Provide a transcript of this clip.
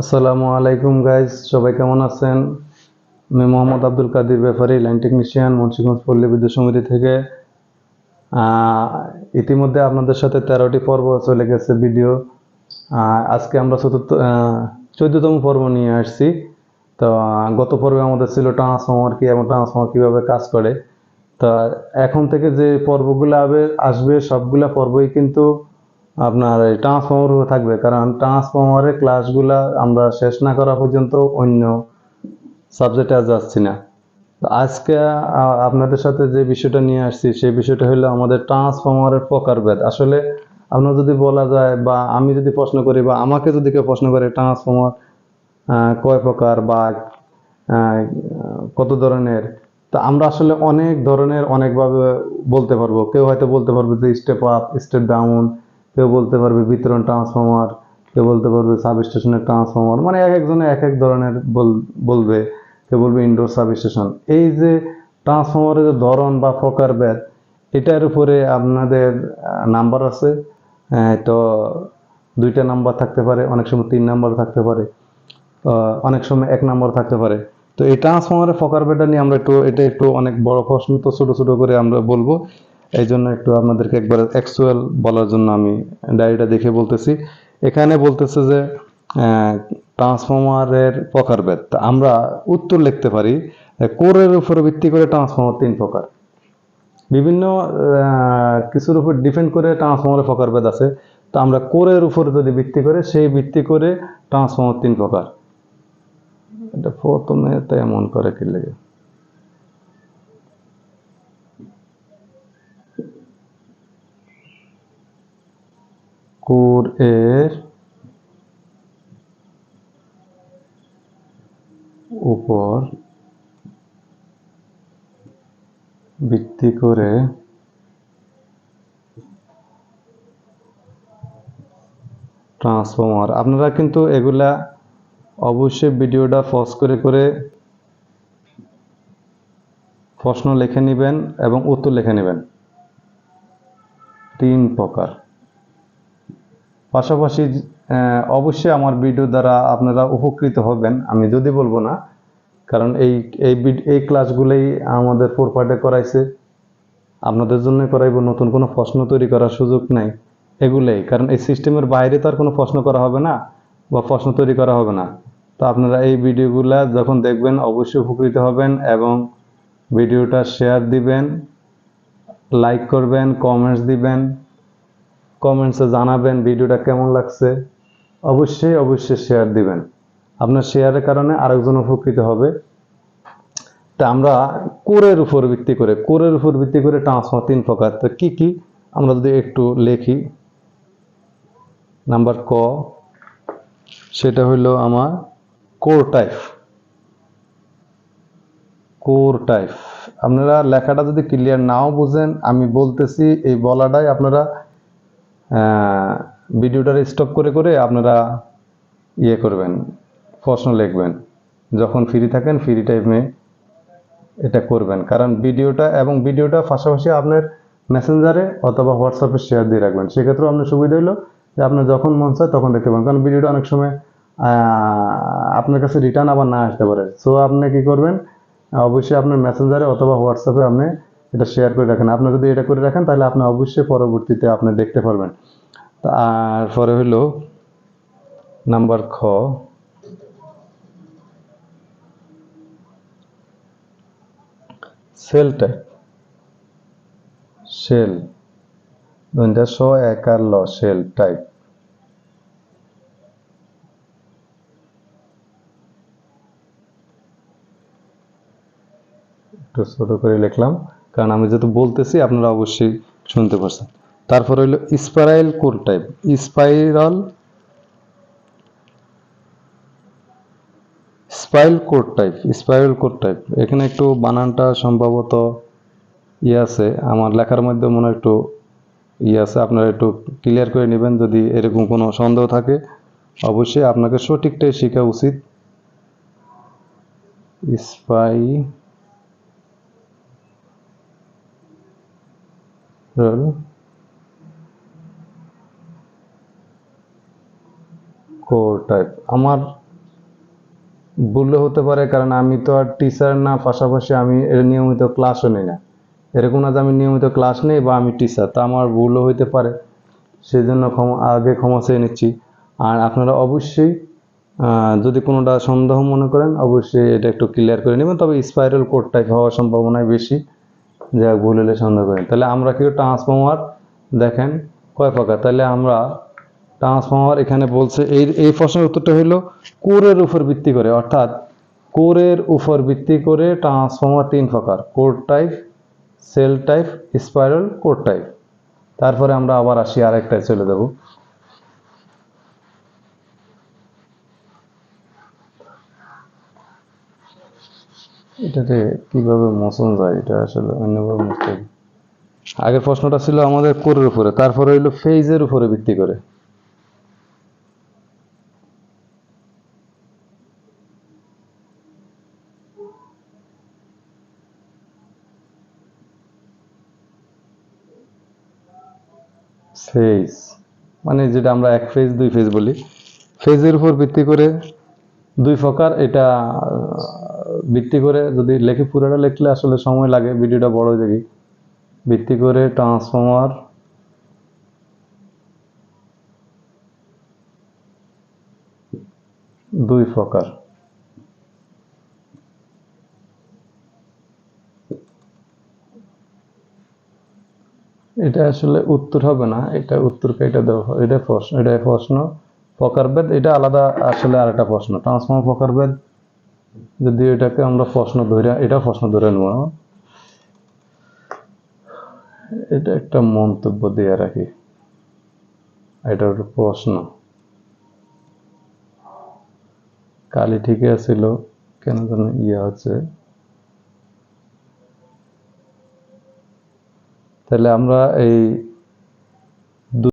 আসসালামু আলাইকুম গাইজ সবাই কেমন আছেন? আমি মোহাম্মদ আব্দুল কাদির ব্যাপারী লাইন টেকনিশিয়ান মুন্সিগঞ্জ পল্লী বিদ্যুৎ সমিতি থেকে। ইতিমধ্যে আপনাদের সাথে তেরোটি পর্ব চলে গেছে ভিডিও আজকে আমরা চতুর্থ চোদ্দতম পর্ব নিয়ে আসছি। তো গত পর্বে আমাদের ছিল ট্রান্সফর্মার কি এবং ট্রান্সফর্মার কীভাবে কাজ করে। তা, এখন থেকে যে পর্বগুলো আবে আসবে, সবগুলা পর্বই কিন্তু আপনার এই ট্রান্সফর্মার থাকবে, কারণ ট্রান্সফর্মারের ক্লাসগুলা আমরা শেষ না করা পর্যন্ত অন্য সাবজেক্টে আর যাচ্ছি না। আজকে আপনাদের সাথে যে বিষয়টা নিয়ে আসছি, সেই বিষয়টা হলো আমাদের ট্রান্সফর্মারের প্রকারভেদ। আসলে আপনার যদি বলা যায় বা আমি যদি প্রশ্ন করি বা আমাকে যদি কেউ প্রশ্ন করে ট্রান্সফর্মার কয় প্রকার বা কত ধরনের, তা আমরা আসলে অনেক ধরনের অনেকভাবে বলতে পারব। কেউ হয়তো বলতে পারবে যে স্টেপ আপ স্টেপ ডাউন কেউ বলতে পারবে বিতরণ ট্রান্সফর্মার কেউ বলতে পারবে সাব স্টেশনের ট্রান্সফর্মার মানে এক একজনে এক এক ধরনের বল- বলবে, কেউ বলবে ইনডোর সাব স্টেশন এই যে ট্রান্সফর্মারের যে ধরন বা প্রকারভেদ এটার উপরে আপনাদের নাম্বার আছে। তো দুইটা নাম্বার থাকতে পারে, অনেক সময় তিন নাম্বার থাকতে পারে অনেক সময় এক নাম্বার থাকতে পারে। তো এই ট্রান্সফর্মারের ফকারবেটা নিয়ে আমরা একটু, এটা একটু অনেক বড় প্রশ্ন, তো ছোটো ছোটো করে আমরা বলব। এই জন্য একটু আপনাদেরকে একবার অ্যাকচুয়াল বলার জন্য আমি ডায়েরিটা দেখে বলতেছি। এখানে বলতেছে যে ট্রান্সফর্মারের প্রকারভেদ। আমরা উত্তর লিখতে পারি কোরের উপর ভিত্তি করে ট্রান্সফর্মার তিন প্রকার। বিভিন্ন কিছুর উপর ডিপেন্ড করে ট্রান্সফর্মারের প্রকারভেদ আছে। তো আমরা কোরের উপর যদি ভিত্তি করে, সেই ভিত্তি করে ট্রান্সফর্মার তিন প্রকার। এটা প্রথমে তো এমন করে কি লেগে? কোর এর উপর ভিত্তি করে ট্রান্সফর্মার। আপনারা কিন্তু এগুলা অবশ্যই ভিডিওটা পজ করে করে প্রশ্ন লিখে নেবেন এবং উত্তর লিখে নেবেন। তিন প্রকার। পাশাপাশি অবশ্যই আমার ভিডিও দ্বারা আপনারা উপকৃত হবেন। আমি যদি বলব না, কারণ এই এই এই ক্লাসগুলোই আমাদের ফোর পার্টে করাইছে। আপনাদের জন্য করাইবো, নতুন কোনো প্রশ্ন তৈরি করার সুযোগ নাই এগুলোই। কারণ এই সিস্টেমের বাইরে তো আর কোনো প্রশ্ন করা হবে না, বা প্রশ্ন তৈরি করা হবে না। তো আপনারা এই ভিডিওগুলা যখন দেখবেন, অবশ্যই উপকৃত হবেন এবং ভিডিওটা শেয়ার দিবেন লাইক করবেন কমেন্টস দিবেন। কমেন্টসে জানাবেন ভিডিওটা কেমন লাগছে, অবশ্যই অবশ্যই শেয়ার দিবেন। আপনার শেয়ারের কারণে আরেকজন উপকৃত হবে। তা আমরা কোরের উপর ভিত্তি করে, কোরের উপর ভিত্তি করে ট্রান্সফার তিন প্রকার। তো কী কী? আমরা যদি একটু লিখি। নাম্বার ক, সেটা হইল আমার কোর টাইপ কোর টাইপ আপনারা লেখাটা যদি ক্লিয়ার নাও বুঝেন, আমি বলতেছি, এই বলাটাই আপনারা আহ, ভিডিওটা স্টপ করে করে আপনারা ইয়ে করবেন প্রশ্ন লিখবেন। যখন ফ্রি থাকেন ফ্রি টাইমে এটা করবেন। কারণ ভিডিওটা এবং ভিডিওটা পাশাপাশি আপনার মেসেঞ্জারে অথবা হোয়াটসঅ্যাপে শেয়ার দিয়ে রাখবেন। সেক্ষেত্রেও আপনার সুবিধা হলো যে আপনার যখন মন চায় তখন দেখতে পাবেন কারণ ভিডিওটা অনেক সময় আপনার কাছে রিটার্ন আবার না আসতে পারে। সো আপনি কি করবেন? অবশ্যই আপনার মেসেঞ্জারে অথবা হোয়াটসঅ্যাপে আপনি এটা শেয়ার করে রাখেন। আপনি যদি এটা করে রাখেন, তাহলে আপনি অবশ্যই পরবর্তীতে আপনি দেখতে পারবেন। তারপরে হলো নাম্বার খ। Shell type shell. দুইটা শ এক আর ল, সেল টাইপ একটু ছোট করে লিখলাম। কারণ আমি যেহেতু বলতেছি, আপনারা অবশ্যই শুনতে পারছেন। তারপর হইল spiral core type spiral spiral code type spiral code type এখানে একটু বানানটা সম্ভবত ইয়ে আছে। আমার লেখার মধ্যে মনে একটু ইয়ে আছে। আপনারা একটু ক্লিয়ার করে নেবেন যদি এরকম কোনো সন্দেহ থাকে। অবশ্যই আপনাকে সঠিকটাই শেখা উচিত। স্পাই কোর টাইপ আমার ভুলও হতে পারে, কারণ আমি তো আর টিচার না, পাশাপাশি আমি নিয়মিত ক্লাসও নিই না। এরকম না যে আমি নিয়মিত ক্লাস নেই বা আমি টিচার তা আমার ভুলও হইতে পারে। সেই জন্য ক্ষমা, আগে ক্ষমা চেয়ে নিচ্ছি। আর আপনারা অবশ্যই যদি কোনোটা সন্দেহ মনে করেন, অবশ্যই এটা একটু ক্লিয়ার করে নেবেন। তবে স্পাইরাল কোড টাইপ হওয়ার সম্ভাবনাই বেশি। যা ভুল হলে সন্দেহ করেন। তাহলে আমরা কি ট্রান্সফর্মার দেখেন, কয় প্রকার? তাহলে আমরা ট্রান্সফর্মার এখানে বলছে, এই এই প্রশ্নের উত্তরটা হলো কোরের উপর ভিত্তি করে। অর্থাৎ কোরের উপর ভিত্তি করে ট্রান্সফর্মার তিন প্রকার, core type, shell type, spiral core type. তারপরে আমরা আবার আসি আরেকটায় চলে যাব। এটাতে কীভাবে মোশন যায়, এটা আসলে অন্যভাবে মুছতে হবে। আগের প্রশ্নটা ছিল আমাদের কোরের উপরে, তারপরে হইল ফেজের উপরে ভিত্তি করে ফেজ মানে যেটা আমরা এক ফেজ দুই ফেজ বলি ফেজের উপর ভিত্তি করে দুই প্রকার, এটা ভিত্তি করে যদি লেখে পুরোটা লিখলে আসলে সময় লাগে, ভিডিওটা বড় হয়ে যাবে। ভিত্তি করে ট্রান্সফর্মার দুই প্রকার। এটা আসলে উত্তর হবে না, এটা উত্তর এটা দেওয়া। এটা প্রশ্ন এটা প্রশ্ন। প্রকারভেদ, এটা আলাদা, আসলে আর একটা প্রশ্ন। ট্রান্সফর্মার প্রকারভেদ যদি এটাকে আমরা প্রশ্ন ধরে, এটা প্রশ্ন ধরে নেব এটা একটা মন্তব্য দিয়ে রাখি। এটা একটা প্রশ্ন। কালি ঠিকই আছিল, কেন যেন ইয়ে হচ্ছে। তাহলে আমরা এই